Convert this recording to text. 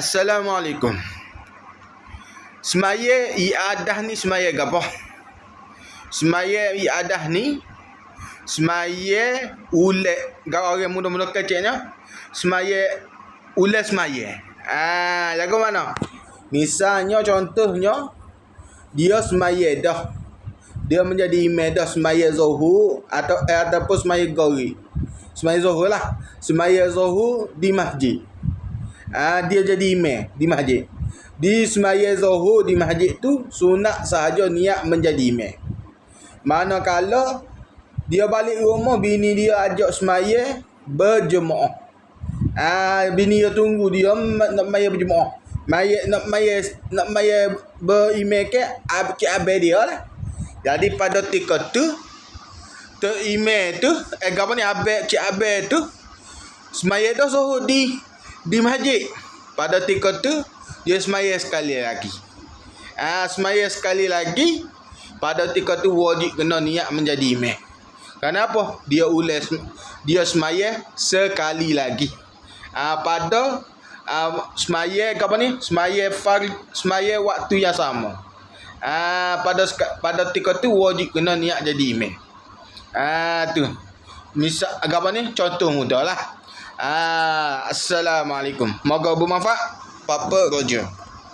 Assalamualaikum. Semaya iadah ni semaya gapo? Semaya iadah ni semaya ulek kalau orang muda-muda kecilnya semaya ulek semaya. Ah, lagu mana? Misalnya contohnya dia semaya dah. Dia menjadi imam dah semaya zuhur atau eh, ataupun semaya gori. Semaya zuhur lah. Semaya zuhur di masjid. Ah, dia jadi imam di masjid. Di semaya zuhur di masjid tu sunat sahaja niat menjadi imam. Manakala dia balik rumah bini dia ajak semaya berjemaah. Ah bini dia tunggu dia nak maya berjemaah. Maya nak maya nak maya berimam ke ab ke abe dia lah. Jadi pada ketika tu imam tu eh apa ni abe ke abe tu semaya dah suruh di di masjid. Pada ketika tu dia semaya sekali lagi. Ah semaya sekali lagi pada ketika tu wajib kena niat menjadi imam. Kenapa? Dia ulas dia semaya sekali lagi. Ah pada ah, semaya apa ni? Semaya far semaya waktu yang sama. Ah pada pada ketika tu wajib kena niat jadi imam. Ah tu. Misal apa ni? Contoh mudah lah. Ah assalamualaikum. Moga bermanfaat. Papa Roger.